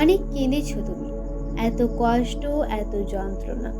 অনেক কেঁদেছ তুমি। এত কষ্ট, এত যন্ত্রণা,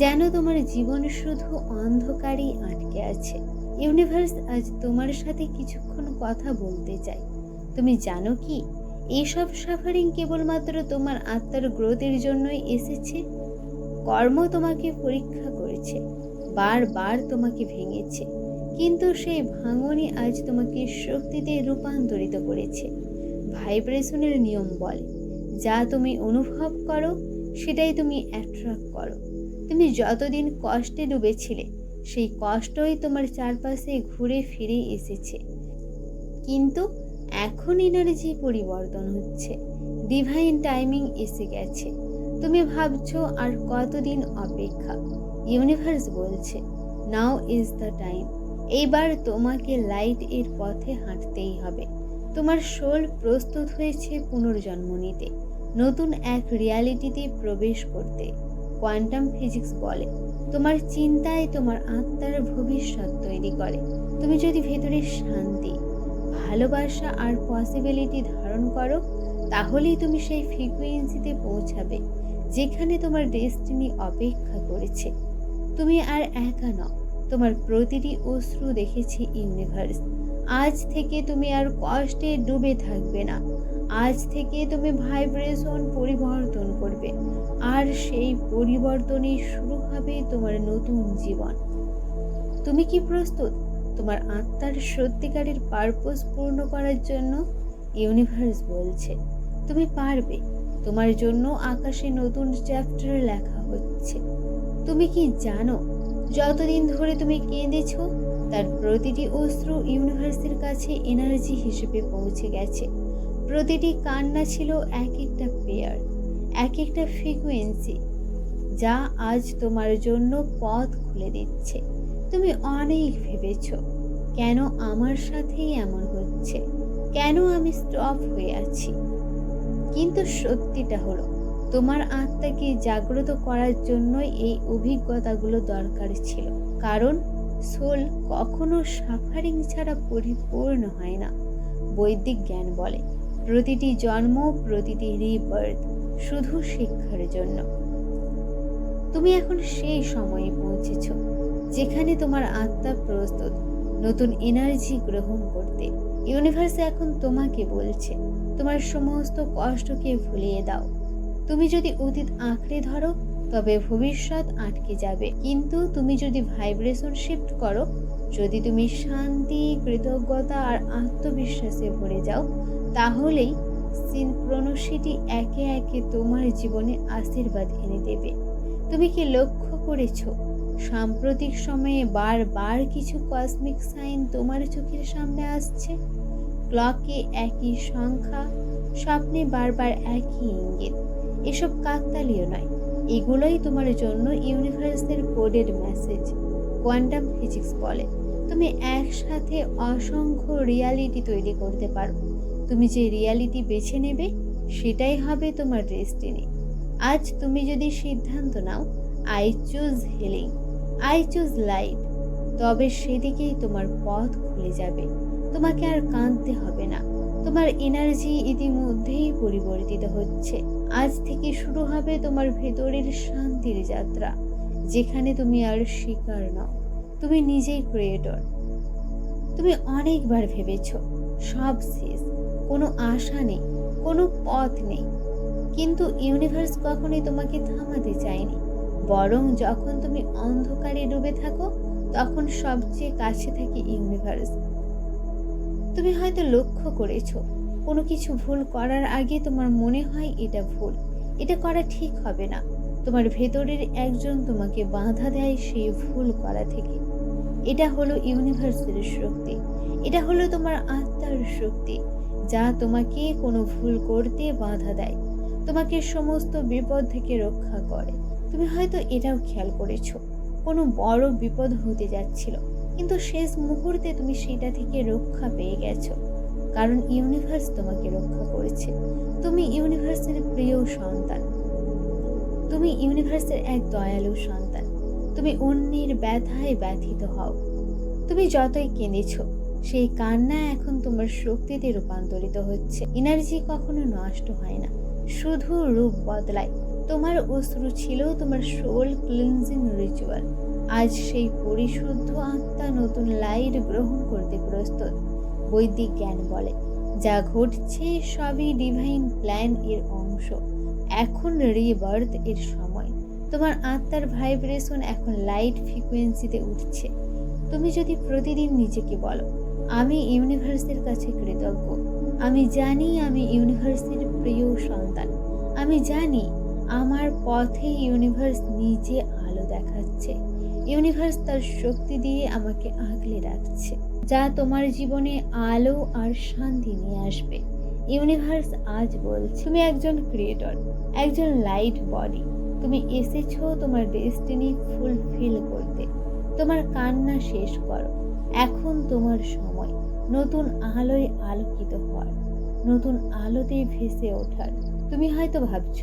যেন তোমার জীবন শুধু অন্ধকারেই আটকে আছে। ইউনিভার্স, আজ তোমার সাথে কিছুক্ষণ কথা বলতে চাই। তুমি জানো কি এইসব সাফারিং কেবলমাত্র তোমার আত্মার গ্রোথের জন্যই এসেছে। কর্ম তোমাকে পরীক্ষা করেছে, বারবার তোমাকে ভেঙেছে, কিন্তু সেই ভাঙনই আজ তোমাকে শক্তিতে রূপান্তরিত করেছে। ভাইব্রেশনের নিয়ম বলে যা তুমি অনুভব করো, সেটাই তুমি অ্যাট্রাক্ট করো। তুমি যতদিন কষ্টে ডুবেছিলে, সেই কষ্টই তোমার চারপাশে ঘুরে ফিরে এসেছে। কিন্তু এখন এনার্জি পরিবর্তন হচ্ছে। ডিভাইন টাইমিং এসে গেছে। তুমি ভাবছ, আর কতদিন অপেক্ষা? ইউনিভার্স বলছে নাও ইজ দ্য টাইম এইবার তোমাকে লাইটের পথে হাঁটতেই হবে। তোমার সোল প্রস্তুত হয়েছে পুনর্জন্ম নিতে, নতুন এক রিয়ালিটিতে প্রবেশ করতে। কোয়ান্টাম ফিজিক্স বলে, তোমার চিন্তায় তোমার আত্মার ভবিষ্যৎ তৈরি করে। তুমি যদি ভেতরে শান্তি, ভালোবাসা আর পসিবিলিটি ধারণ করো, তাহলেই তুমি সেই ফ্রিকুয়েন্সিতে পৌঁছাবে, যেখানে তোমার ডেস্টিনি অপেক্ষা করেছে। তুমি আর একা নও, তোমার প্রতিটি অশ্রু দেখেছি ইউনিভার্স আজ থেকে তুমি আর কষ্টে ডুবে থাকবে না। আজ থেকে তুমি ভাইব্রেশন পরিবর্তন করবে। আর সেই পরিবর্তনই শুরু হবে তোমার নতুন জীবন। তুমি কি প্রস্তুত? তোমার আত্মার সত্যিকারের পারপোজ পূর্ণ করার জন্য? ইউনিভার্স বলছে, তুমি পারবে। তোমার জন্য আকাশে নতুন চ্যাপ্টার লেখা হচ্ছে। তুমি কি জানো? যতদিন ধরে তুমি কেঁদেছ তার প্রতিটি অস্ত্র ইউনিভার্সের কাছে এনার্জি হিসেবে পৌঁছে গেছে। প্রতিটি কান্না ছিল এক একটা পেয়ার এক একটা ফ্রিকুয়েন্সি যা আজ তোমার জন্য পথ খুলে দিচ্ছে। তুমি অনেক ভেবেছ, কেন আমার সাথেই এমন হচ্ছে? কেন আমি স্টপ হয়ে আছি? কিন্তু সত্যিটা হলো, তোমার আত্মাকে জাগ্রত করার জন্যই এই অভিজ্ঞতাগুলো দরকার ছিল। কারণ সোল কখনো সাফারিং ছাড়া পরিপূর্ণ হয় না। বৈদিক জ্ঞান বলে, প্রতিটি জন্ম, প্রতিটি রিবার্থ শুধু শিক্ষার জন্য। তুমি এখন সেই সময়ে পৌঁছেছ, যেখানে তোমার আত্মা প্রস্তুত, নতুন এনার্জি গ্রহণ করতে। ইউনিভার্স এখন তোমাকে বলছে, তোমার সমস্ত কষ্টকে ভুলিয়ে দাও। তুমি যদি অতীত আঁকড়ে ধরো তবে ভবিষ্যৎ আটকে যাবে। কিন্তু তুমি যদি ভাইব্রেশন শিফট করো, যদি তুমি শান্তি, কৃতজ্ঞতা আর আত্মবিশ্বাসে ভরে যাও, তাহলেই সিনক্রোনোসিটি একে একে তোমার জীবনে আশীর্বাদ এনে দেবে। তুমি কি লক্ষ্য করেছ? সাম্প্রতিক সময়ে বারবার কিছু কসমিক সাইন তোমার চোখের সামনে আসছে। ক্লকে একই সংখ্যা, স্বপ্নে বারবার একই ইঙ্গিত। এসব কাকতালীয় নয়। এগুলোই তোমার জন্য ইউনিভার্সের কোডের মেসেজ কোয়ান্টাম ফিজিক্স বলে। তুমি একসাথে অসংখ্য রিয়ালিটি তৈরি করতে পারো। তুমি যে রিয়ালিটি বেছে নেবে, সেটাই হবে তোমার ডেস্টিনি আজ তুমি যদি সিদ্ধান্ত নাও I choose healing I choose light তবে সেদিকেই তোমার পথ খুলে যাবে। তোমাকে আর কাঁদতে হবে না। তোমার এনার্জি ইতিমধ্যেই পরিবর্তিত হচ্ছে। আজ থেকে শুরু হবে তোমার ভেতরের শান্তির যাত্রা, যেখানে তুমি আর শিকার নও। তুমি নিজেই ক্রিয়েটর তুমি অনেকবার ভেবেছ, সব শেষ, কোনো আশা নেই, কোনো পথ নেই। কিন্তু ইউনিভার্স কখনোই তোমাকে থামাতে চায়নি। বরং যখন তুমি অন্ধকারে ডুবে থাকো, তখন সবচেয়ে কাছে থাকে ইউনিভার্স তুমি হয়তো লক্ষ্য করেছ। কোনো কিছু ভুল করার আগে তোমার মনে হয় এটা ভুল। এটা করা ঠিক হবে না। তোমার ভেতরের একজন তোমাকে বাধা দেয় সেই ভুল করা থেকে। এটা হলো ইউনিভার্সের শক্তি। এটা হলো তোমার আত্মার শক্তি, যা তোমাকে কোনো ভুল করতে বাধা দেয়। তোমাকে সমস্ত বিপদ থেকে রক্ষা করে। তুমি হয়তো এটাও খেয়াল করেছ। কোনো বড় বিপদ হতে যাচ্ছিল। কিন্তু শেষ মুহূর্তে তুমি সেটা থেকে রক্ষা পেয়ে গেছো। কারণ ইউনিভার্স তোমাকে রক্ষা করেছে। তুমি ইউনিভার্সের প্রিয় সন্তান। তুমি ইউনিভার্সের এক দয়ালু সন্তান। তুমি অন্যের ব্যথায় ব্যথিত হও। তুমি যতই কেঁদেছ, সেই কান্না এখন তোমার শক্তিতে রূপান্তরিত হচ্ছে। এনার্জি কখনো নষ্ট হয় না। শুধু রূপ বদলায়। তোমার অশ্রু ছিল তোমার সোল ক্লিনজিং রিচুয়াল আজ সেই পরিশুদ্ধ আত্মা নতুন লাইট গ্রহণ করতে প্রস্তুত, বৈদিক জ্ঞান বলে। যা ঘটছে সবই ডিভাইন প্ল্যান এর অংশ। এখন রিবার্থ এর সময়। তোমার আত্মার ভাইব্রেশন এখন লাইট ফ্রিকোয়েন্সিতে উঠছে। তুমি যদি প্রতিদিন নিজেকে বলো, আমি ইউনিভার্সের কাছে কৃতজ্ঞ। আমি জানি আমি ইউনিভার্সের প্রিয় সন্তান। আমি জানি আমার পথে ইউনিভার্স নিজে আলো দেখাচ্ছে। ইউনিভার্স তার শক্তি দিয়ে আমাকে আগলে রাখছে, যা তোমার জীবনে আলো আর শান্তি নিয়ে আসবে। ইউনিভার্স আজ বলছে, তুমি একজন ক্রিয়েটর একজন লাইট বডি তুমি এসেছ তোমার ডেস্টিনি ফুলফিল করতে। তোমার কান্না শেষ করো। এখন তোমার সময়। নতুন আলোয় আলোকিত হওয়ার, নতুন আলোতে ভেসে ওঠার। তুমি হয়তো ভাবছ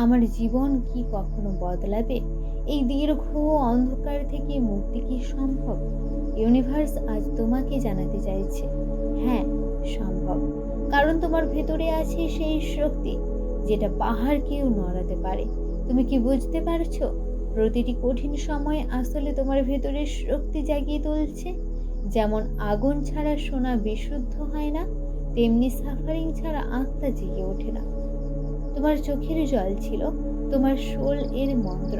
আমার জীবন কি কখনো বদলাবে? এই দীর্ঘ অন্ধকার থেকে মুক্তি কি সম্ভব? ইউনিভার্স আজ তোমাকে জানাতে চাইছে। হ্যাঁ সম্ভব। কারণ তোমার ভেতরে আছে সেই শক্তি, যেটা পাহাড়কেও নড়াতে পারে। তুমি কি বুঝতে পারছ? প্রতিটি কঠিন সময় আসলে তোমার ভেতরে শক্তি জাগিয়ে তুলছে। যেমন আগুন ছাড়া সোনা বিশুদ্ধ হয় না, তেমনি সাফারিং ছাড়া আত্মা জেগে ওঠে না। তোমার চোখের জল ছিল, তোমার শোল এর মন্ত্র।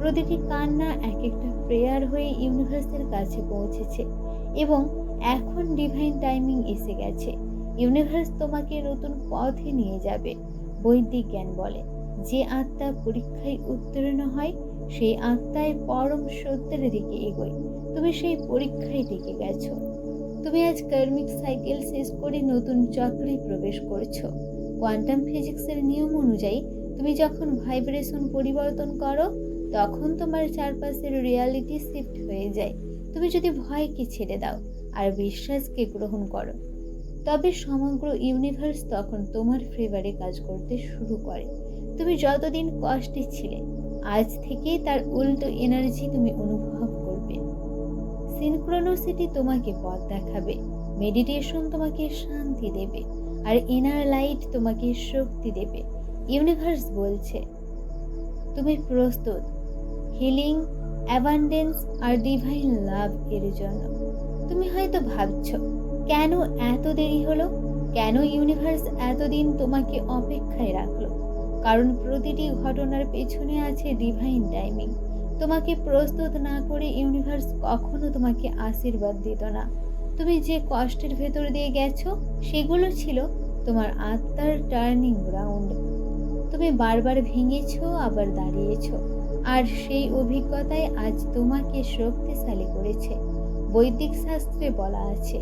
প্রতিটি কান্না এক একটা প্রেয়ার হয়ে ইউনিভার্সের কাছে পৌঁছেছে এবং এখন ডিভাইন টাইমিং এসে গেছে। ইউনিভার্স তোমাকে নতুন পথে নিয়ে যাবে, বৈদিক জ্ঞান বলে। যে আত্মা পরীক্ষায় উত্তীর্ণ হয়, সেই আত্মায় পরম সত্যের দিকে এগোয়। তুমি সেই পরীক্ষায় টিকে গেছো। তুমি আজ কার্মিক সাইকেল শেষ করে নতুন চক্রে প্রবেশ করছ। কোয়ান্টাম ফিজিক্সের নিয়ম অনুযায়ী, তুমি যখন ভাইব্রেশন পরিবর্তন করো, তখন তোমার চারপাশের রিয়ালিটি শিফট হয়ে যায়। তুমি যদি ভয়কে ছেড়ে দাও আর বিশ্বাসকে গ্রহণ করো, তবে সমগ্র ইউনিভার্স তখন তোমার ফেভারে কাজ করতে শুরু করে। তুমি যতদিন কষ্টে ছিলে, আজ থেকে তার উল্টো এনার্জি তুমি অনুভব করবে। সিনক্রোনোসিটি তোমাকে পথ দেখাবে মেডিটেশন তোমাকে শান্তি দেবে। আর ইনার লাইট তোমাকে শক্তি দেবে। ইউনিভার্স বলছে, তুমি প্রস্তুত। হিলিং অ্যাবান্ডেন্স আর ডিভাইন লাভ এর জন্য। তুমি হয়তো ভাবছ, কেন এত দেরি হলো? কেন ইউনিভার্স এতদিন তোমাকে অপেক্ষায় রাখল? কারণ প্রতিটি ঘটনার পেছনে আছে ডিভাইন টাইমিং তোমাকে প্রস্তুত না করে ইউনিভার্স কখনো তোমাকে আশীর্বাদ দিত না। তুমি যে কষ্টের ভেতর দিয়ে গেছো, সেগুলো ছিল তোমার আত্মার টার্নিং গ্রাউন্ড তুমি বারবার ভেঙেছো, আবার দাঁড়িয়েছো। আর সেই অভিজ্ঞতায় আজ তোমাকে শক্তিশালী করেছে। বৈদিক শাস্ত্রে বলা আছে,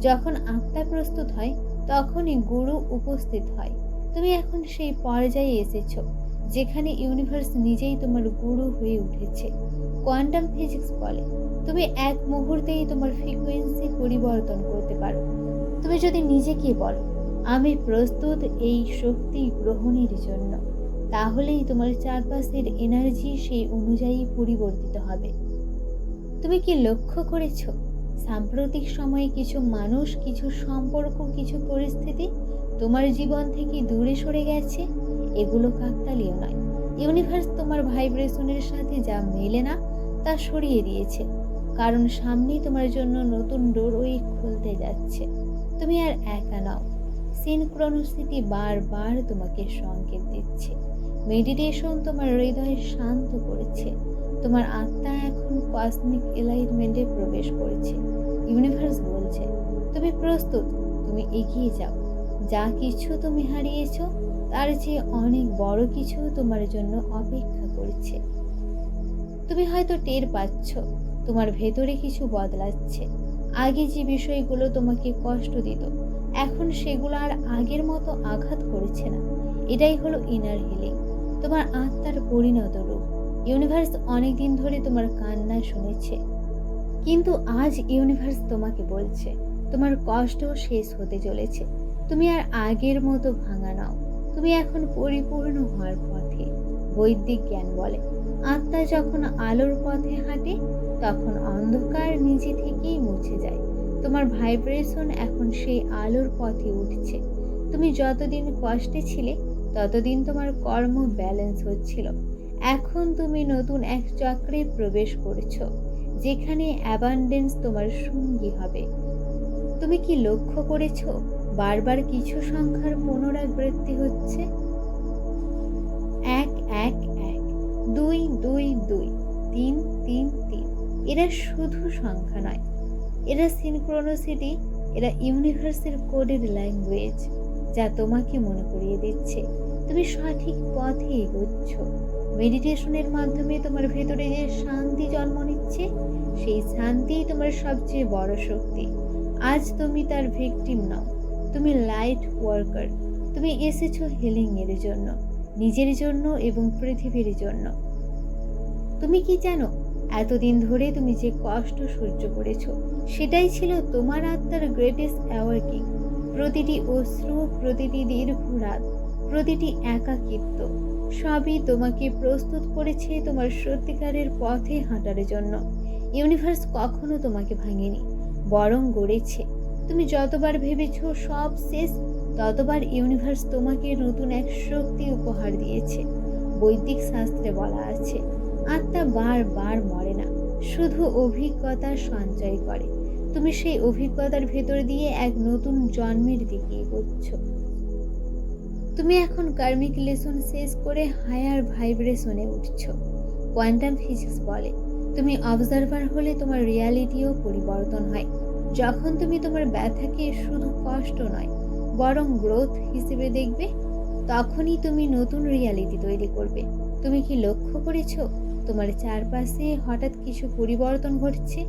যখন আত্মা প্রস্তুত হয়, তখনই গুরু উপস্থিত হয়। তুমি এখন সেই পর্যায়ে এসেছ, যেখানে ইউনিভার্স নিজেই তোমার গুরু হয়ে উঠেছে। কোয়ান্টাম ফিজিক্স বলে তুমি এক মুহূর্তেই তোমার ফ্রিকোয়েন্সি পরিবর্তন করতে পারো। তুমি যদি নিজেকে বলো, আমি প্রস্তুত এই শক্তি গ্রহণের জন্য তাহলেই তোমার চারপাশের এনার্জি সেই অনুযায়ী পরিবর্তিত হবে। তুমি কি লক্ষ্য করেছ, সাম্প্রতিক সময়ে কিছু মানুষ, কিছু সম্পর্ক, কিছু পরিস্থিতি তোমার জীবন থেকে দূরে সরে গেছে? এগুলো কাকতালীয় নয়। ইউনিভার্স তোমার ভাইব্রেশনের সাথে যা মেলে না, তা সরিয়ে দিয়েছে। কারণ সামনেই তোমার জন্য নতুন ডোরওয়ে খুলতে যাচ্ছে। তুমি আর একা নাও। সিনক্রোনোসিটি বারবার তোমাকে সংকেত দিচ্ছে। মেডিটেশন তোমার হৃদয় শান্ত করেছে। তোমার আত্মা এখন কসমিক এলাইনমেন্টে প্রবেশ করেছে। ইউনিভার্স বলছে, তুমি প্রস্তুত, তুমি এগিয়ে যাও। যা কিছু তুমি হারিয়েছ, তার চেয়ে অনেক বড় কিছু তোমার জন্য অপেক্ষা করছে। তুমি হয়তো টের পাচ্ছ তোমার ভেতরে কিছু বদলাচ্ছে। আগে যে বিষয়গুলো তোমাকে কষ্ট দিত, এখন সেগুলো আর আগের মতো আঘাত করেছে না। এটাই হলো ইনার হিলিং তোমার আত্মার পরিণত রূপ। ইউনিভার্স অনেকদিন ধরে তোমার কান্না শুনেছে। কিন্তু আজ ইউনিভার্স তোমাকে বলছে, তোমার কষ্ট শেষ হতে চলেছে। তুমি আর আগের মতো ভাঙা নাও। তুমি এখন পরিপূর্ণ হওয়ার পথে। বৈদিক জ্ঞান বলে, আত্মা যখন আলোর পথে হাঁটে তখন অন্ধকার নিজে থেকেই মুছে যায়। তোমার ভাইব্রেশন এখন সেই আলোর পথে উঠছে। তুমি যতদিন কষ্টে ছিলে, ততদিন তোমার কর্ম ব্যালেন্স হচ্ছিল। এখন তুমি নতুন এক চক্রে প্রবেশ করেছ, যেখানে অ্যাবান্ডেন্স তোমার সঙ্গী হবে। তুমি কি লক্ষ্য করেছ, বারবার কিছু সংখ্যার পুনরাবৃত্তি হচ্ছে? এক এক এক, দুই দুই দুই, তিন তিন তিন। এরা শুধু সংখ্যা নয়। এরা সিনক্রোনোসিটি এরা ইউনিভার্সের কোডের ল্যাঙ্গুয়েজ যা তোমাকে মনে করিয়ে দিচ্ছে। তুমি সঠিক পথে এগোচ্ছ। মেডিটেশনের মাধ্যমে তোমার ভেতরে যে শান্তি জন্ম নিচ্ছে, সেই শান্তিই তোমার সবচেয়ে বড় শক্তি। আজ তুমি তার ভিকটিম নও। তুমি লাইট ওয়ার্কার তুমি এসেছ হিলিং এর জন্য, নিজের জন্য এবং পৃথিবীর জন্য। তুমি কি জানো এতদিন ধরে তুমি যে কষ্ট সহ্য করেছ, সেটাই ছিল তোমার আত্মার গ্রেটেস্ট অ্যাওয়ার্কিং প্রতিটি অশ্রু, প্রতিটি দীর্ঘ রাত প্রতিটি একাকিত্ব, সবই তোমাকে প্রস্তুত করেছে তোমার সত্যিকারের পথে হাঁটার জন্য। ইউনিভার্স কখনো তোমাকে ভাঙেনি, বরং গড়েছে। তুমি যতবার ভেবেছ সব শেষ, ততবার ইউনিভার্স তোমাকে নতুন এক শক্তি উপহার দিয়েছে। বৈদিক শাস্ত্রে বলা আছে আত্মা বারবার মরে না, শুধু অভিজ্ঞতা সঞ্চয় করে। তুমি সেই অভিজ্ঞতার ভেতর দিয়ে এক নতুন জন্মের দিকে এগোচ্ছ। তুমি এখন কার্মিক লেসন শেষ করে হায়ার ভাইব্রেশনে উঠছ। কোয়ান্টাম ফিজিক্স বলে, তুমি অবজারভার হলে তোমার রিয়ালিটিও পরিবর্তন হয়। যখন তুমি তোমার ব্যথাকে শুধু কষ্ট নয়, বরং গ্রোথ হিসেবে দেখবে, তখনই তুমি নতুন রিয়ালিটি তৈরি করবে। তুমি কি লক্ষ্য করেছ? তোমার চারপাশে হঠাৎ কিছু পরিবর্তন ঘটছে?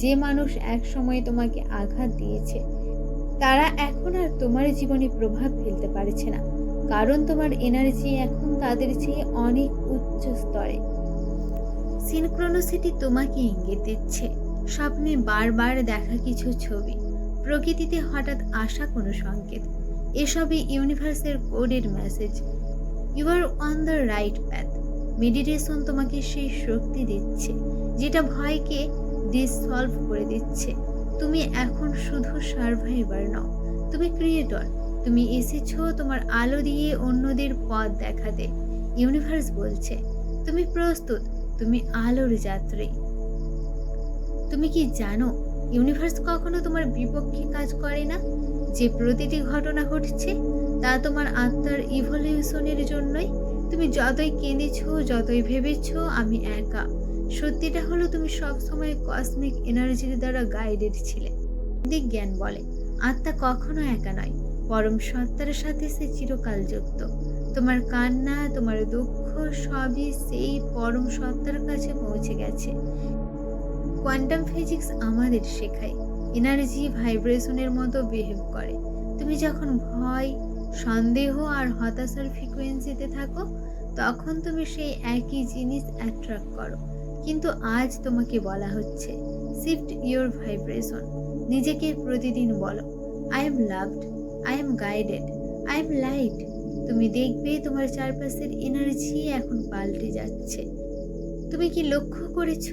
যে মানুষ এক সময় তোমাকে আঘাত দিয়েছে, তারা এখন আর তোমার জীবনে প্রভাব ফেলতে পারছে না। কারণ তোমার এনার্জি এখন তাদের চেয়ে অনেক উচ্চ স্তরে। সিনক্রোনোসিটি তোমাকে ইঙ্গিত দিচ্ছে। স্বপ্নে বারবার দেখা কিছু ছবি, প্রকৃতিতে হঠাৎ আসা কোনো সংকেত, এসবই ইউনিভার্সের কোডের message you are on the right path meditation তোমাকে সেই শক্তি দিচ্ছে, যেটা ভয়কে ডিসলভ করে দিচ্ছে। তুমি এখন শুধু সার্ভাইভার নও, তুমি ক্রিয়েটর তুমি এসেছ তোমার আলো দিয়ে অন্যদের পথ দেখাতে। ইউনিভার্স বলছে, তুমি প্রস্তুত, তুমি আলোর যাত্রী। তুমি কি জানো ইউনিভার্স কখনো তোমার বিপক্ষে কাজ করে না? যে প্রতিটি ঘটনা ঘটছে, তা তোমার আত্মার ইভলিউশনের জন্যই। তুমি যতই কেঁদেছ, যতই ভেবেছ, আমি একা। সত্যিটা হলো, তুমি সব সময় কসমিক এনার্জির দ্বারা গাইডেড ছিলে। দিক জ্ঞান বলে, আত্মা কখনো একা নয়, পরম সত্তার সাথে সে চিরকাল যুক্ত। তোমার কান্না, তোমার দুঃখ, সবই সেই পরম সত্তার কাছে পৌঁছে গেছে। কোয়ান্টাম ফিজিক্স আমাদের শেখায় এনার্জি ভাইব্রেশনের মতো বিহেভ করে। তুমি যখন ভয় সন্দেহ আর হতাশার ফ্রিকোয়েন্সিতে থাকো, তখন তুমি সেই একই জিনিস অ্যাট্রাক্ট করো। কিন্তু আজ তোমাকে বলা হচ্ছে শিফট ইউর ভাইব্রেশন নিজেকে প্রতিদিন বলো I am loved I am guided I am light তুমি দেখবে তোমার চারপাশের এনার্জি এখন পাল্টে যাচ্ছে। তুমি কি লক্ষ্য করেছ,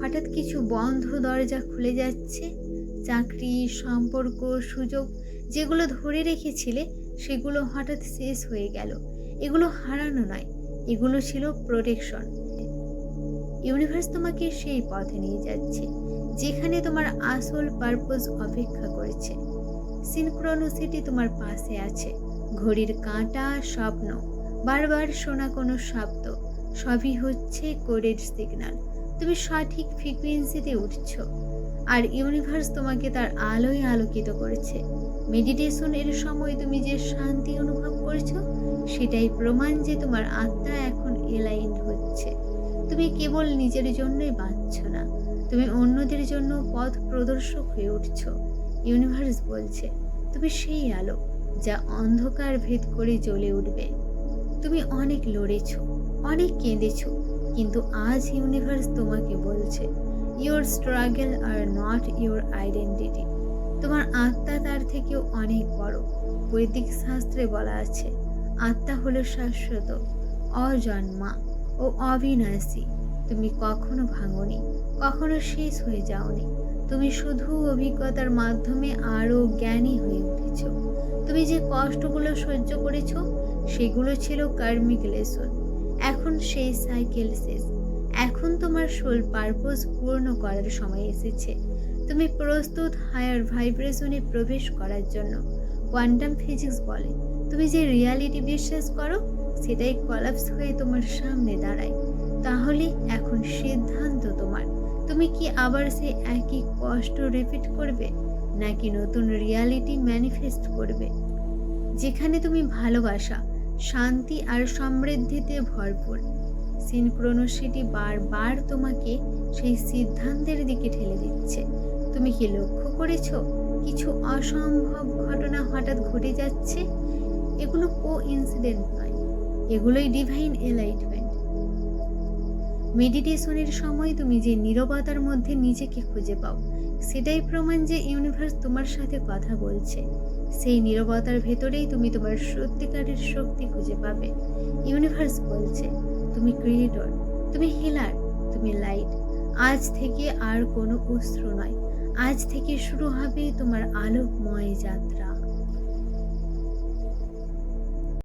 হঠাৎ কিছু বন্ধ দরজা খুলে যাচ্ছে? চাকরি, সম্পর্ক, সুযোগ, যেগুলো ধরে রেখেছিলে সেগুলো হঠাৎ শেষ হয়ে গেল। এগুলো হারানো নয়, এগুলো ছিল প্রোটেকশন ইউনিভার্স তোমাকে সেই পথে নিয়ে যাচ্ছে, যেখানে তোমার আসল পারপোজ অপেক্ষা করেছে। সিনক্রোনোসিটি তোমার পাশে আছে, ঘড়ির কাঁটা স্বপ্ন, বারবার শোনা কোনো শব্দ, সবই হচ্ছে কোডের সিগন্যাল তুমি সঠিক ফ্রিকুয়েন্সিতে উঠছ, আর ইউনিভার্স তোমাকে তার আলোয় আলোকিত করেছে। মেডিটেশন এর সময় তুমি যে শান্তি অনুভব করছ, সেটাই প্রমাণ যে তোমার আত্মা এখন এলাইন্ড হচ্ছে। তুমি কেবল নিজের জন্যই বাঁচছ না, তুমি অন্যদের জন্য পথ প্রদর্শক হয়ে উঠছ। ইউনিভার্স বলছে, তুমি সেই আলো যা অন্ধকার ভেদ করে জ্বলে উঠবে। তুমি অনেক লড়েছ, অনেক কেঁদেছ, কিন্তু আজ ইউনিভার্স তোমাকে বলছে your struggle are not your identity তোমার আত্মা তার থেকেও অনেক বড়। বৈদিক শাস্ত্রে বলা আছে, আত্মা হলো শাশ্বত, অজন্মা ও অবিনাশী। তুমি কখনো ভাঙনি, কখনো শেষ হয়ে যাওনি। তুমি শুধু অভিজ্ঞতার মাধ্যমে আরও জ্ঞানী হয়ে উঠেছ। তুমি যে কষ্টগুলো সহ্য করেছ, সেগুলো ছিল কার্মিক লেসন। এখন সেই সাইকেল শেষ। এখন তোমার সোল পারপোজ পূর্ণ করার সময় এসেছে। তুমি প্রস্তুত হায়ার ভাইব্রেশনে প্রবেশ করার জন্য কোয়ান্টাম ফিজিক্স বলে। তুমি যে রিয়ালিটি বিশ্বাস করো, সেটাই কলাপস হয়ে তোমার সামনে দাঁড়ায়। তাহলে এখন সিদ্ধান্ত তোমার। তুমি কি আবার সেই একই কষ্ট রিপিট করবে, নাকি নতুন রিয়ালিটি ম্যানিফেস্ট করবে? যেখানে তুমি ভালোবাসা, শান্তি আর সমৃদ্ধিতে ভরপুর। সিনক্রোনোসিটি বারবার তোমাকে সেই সিদ্ধান্তের দিকে ঠেলে দিচ্ছে। তুমি কি লক্ষ্য করেছ? কিছু অসম্ভব ঘটনা হঠাৎ ঘটে যাচ্ছে? এগুলো কো ইনসিডেন্ট নয়। এগুলোই ডিভাইন এলাইটমেন্ট মেডিটেশনের সময় তুমি যে নীরবতার মধ্যে নিজেকে খুঁজে পাও, সেটাই প্রমাণ যে ইউনিভার্স তোমার সাথে কথা বলছে। সেই নীরবতার ভেতরেই তুমি তোমার সত্যিকারের শক্তি খুঁজে পাবে। ইউনিভার্স বলছে, তুমি ক্রিয়েটর তুমি হিলার তুমি লাইট আজ থেকে আর কোনো অস্ত্র নয়। আজ থেকে শুরু হবে তোমার আলোকময় যাত্রা।